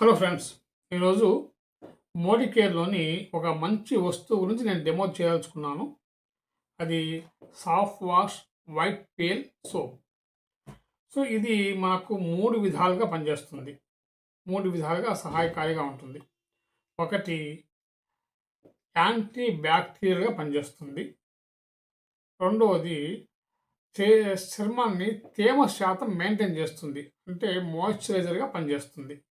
Hello friends ఈరోజు మోడీ కేర్లోని ఒక మంచి వస్తువు గురించి నేను డెమో చేయాల్చుకున్నాను అది soft wash white pale soap so ఇది మనకు మూడు విధాలుగా పనిచేస్తుంది. మూడు విధాలుగా సహాయకారిగా ఉంటుంది. ఒకటి యాంటీ బ్యాక్టీరియల్గా పనిచేస్తుంది. రెండవది చర్మాన్ని తేమ శాతం మెయింటైన్ చేస్తుంది. అంటే మాయిశ్చరైజర్గా పనిచేస్తుంది.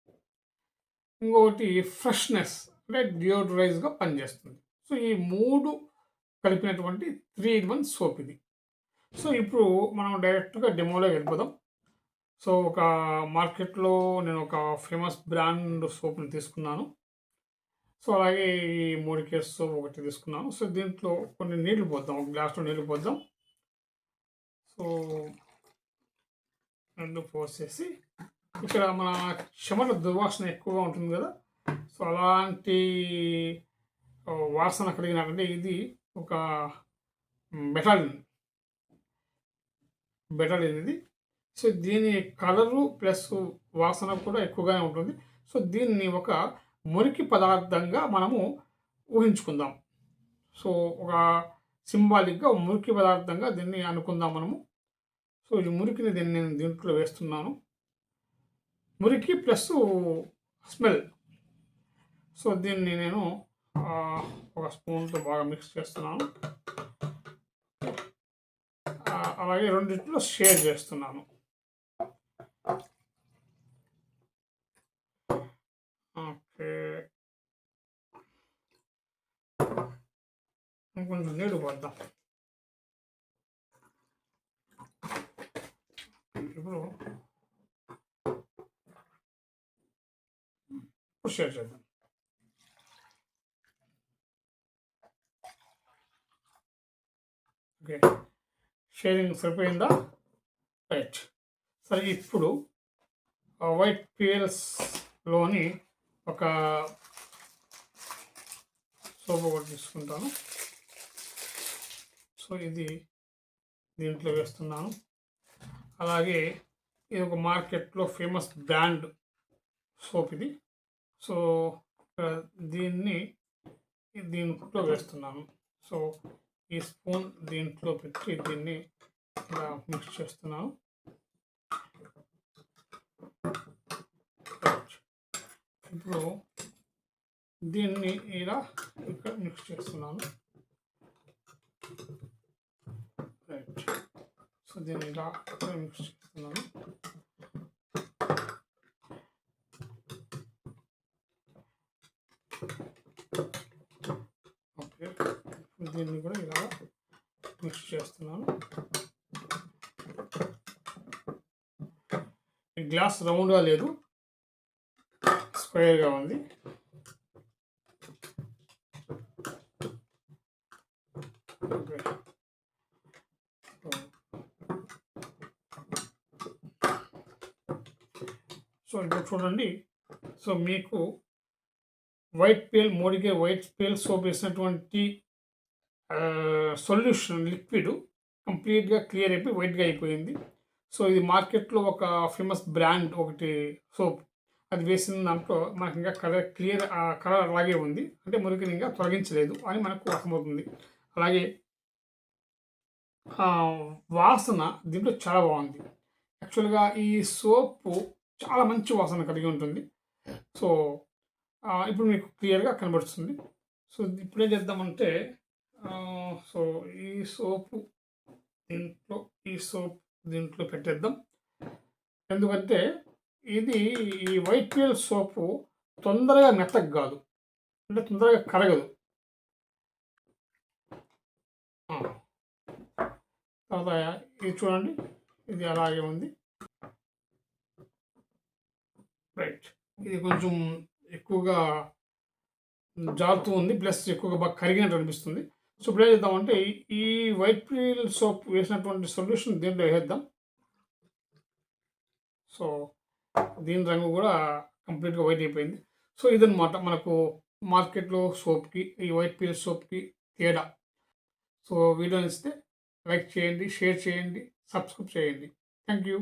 ఇంకొకటి ఫ్రెష్నెస్ అంటే డియోడరైజ్గా పనిచేస్తుంది. సో ఈ మూడు కలిపినటువంటి త్రీ ఇన్ వన్ సోప్ ఇది. సో ఇప్పుడు మనం డైరెక్ట్గా డెమోలో వెళ్ళిపోదాం. సో ఒక మార్కెట్లో నేను ఒక ఫేమస్ బ్రాండ్ సోప్ని తీసుకున్నాను. సో అలాగే ఈ మూడు కేసు సోప్ ఒకటి తీసుకున్నాను. సో దీంట్లో కొన్ని నీళ్ళు పోద్దాం ఒక గ్లాస్లో నీళ్ళు పోద్దాం. సో రెండు పోసేసి ఇక్కడ మన చెమట దుర్వాసన ఎక్కువగా ఉంటుంది కదా. సో అలాంటి వాసన కలిగినటువంటి ఇది ఒక బెటాలిన్. బెటాలిన్ ఇది. సో దీని కలరు ప్లస్ వాసన కూడా ఎక్కువగానే ఉంటుంది. సో దీన్ని ఒక మురికి పదార్థంగా మనము ఊహించుకుందాం. సో ఒక సింబాలిక్గా మురికి పదార్థంగా దీన్ని అనుకుందాం మనము. సో ఈ మురికిని దీన్ని నేను దీంట్లో వేస్తున్నాను. మురికి ప్లస్ స్మెల్. సో దీన్ని నేను ఒక స్పూన్తో బాగా మిక్స్ చేస్తున్నాను. అలాగే రెండిట్లో షేర్ చేస్తున్నాను. ఓకే. కొంచెం నీళ్ళు పడదాం ఇప్పుడు షేర్ చేద్దాం ఓకే షేరింగ్ సరిపోయిందా రైట్ సరే ఇప్పుడు వైట్ పిఎల్స్లోని ఒక సోప్ ఒకటి తీసుకుంటాను. సో ఇది దీంట్లో వేస్తున్నాను. అలాగే ఇది ఒక మార్కెట్లో ఫేమస్ బ్రాండ్ సోప్ ఇది. సో దీన్ని దీంట్లో వేస్తున్నాను. సో ఈ స్పూన్ దీంట్లో పెట్టి దీన్ని ఇలా మిక్స్ చేస్తున్నాను. ఇప్పుడు దీన్ని ఇలా ఇక్కడ మిక్స్ చేస్తున్నాను. రైట్. సో దీన్ని ఇలా ఇక్కడ మిక్స్ చేస్తున్నాను ఓకే ఇప్పుడు దీన్ని కూడా ఇలా మిక్స్ చేస్తున్నాను. గ్లాస్ రౌండ్గా లేదు. స్క్వేర్గా ఉంది. సో ఇప్పుడు చూడండి. సో మీకు వైట్ పేల్ మోడిగే వైట్ పేల్ సోప్ వేసినటువంటి సొల్యూషన్ లిక్విడ్ కంప్లీట్గా క్లియర్ అయిపోయి వైట్గా అయిపోయింది. సో ఇది మార్కెట్లో ఒక ఫేమస్ బ్రాండ్ ఒకటి సోప్ అది వేసిన దాంట్లో మనకి ఇంకా కలర్ క్లియర్ కలర్ అలాగే ఉంది. అంటే మురికిని ఇంకా తొలగించలేదు అని మనకు అర్థమవుతుంది. అలాగే వాసన దీంట్లో చాలా బాగుంది. యాక్చువల్గా ఈ సోపు చాలా మంచి వాసన కలిగి ఉంటుంది. సో ఇప్పుడు మీకు క్లియర్గా కనబడుతుంది. సో ఇప్పుడు ఏం చేద్దామంటే సో ఈ సోపు దీంట్లో ఈ సోప్ దీంట్లో పెట్టేద్దాం. ఎందుకంటే ఇది ఈ వైట్ పీల్ సోపు తొందరగా మెత్తకు కాదు. అంటే తొందరగా కరగదు. తర్వాత ఇది చూడండి. ఇది అలాగే ఉంది. రైట్. ఇది కొంచెం ఎక్కువగా జారుతూ ఉంది. ప్లస్ ఎక్కువగా బాగా కరిగినట్టు అనిపిస్తుంది. ఇప్పుడు ఏం చేద్దామంటే ఈ వైట్ పీల్ సోప్ వేసినటువంటి సొల్యూషన్ దీంట్లో వేసేద్దాం. సో దీని రంగు కూడా కంప్లీట్గా వైట్ అయిపోయింది. సో ఇదనమాట మనకు మార్కెట్లో సోప్కి ఈ వైట్ పీల్ సోప్కి తేడా. సో వీడియో నచ్చితే లైక్ చేయండి షేర్ చేయండి సబ్స్క్రైబ్ చేయండి. Thank you.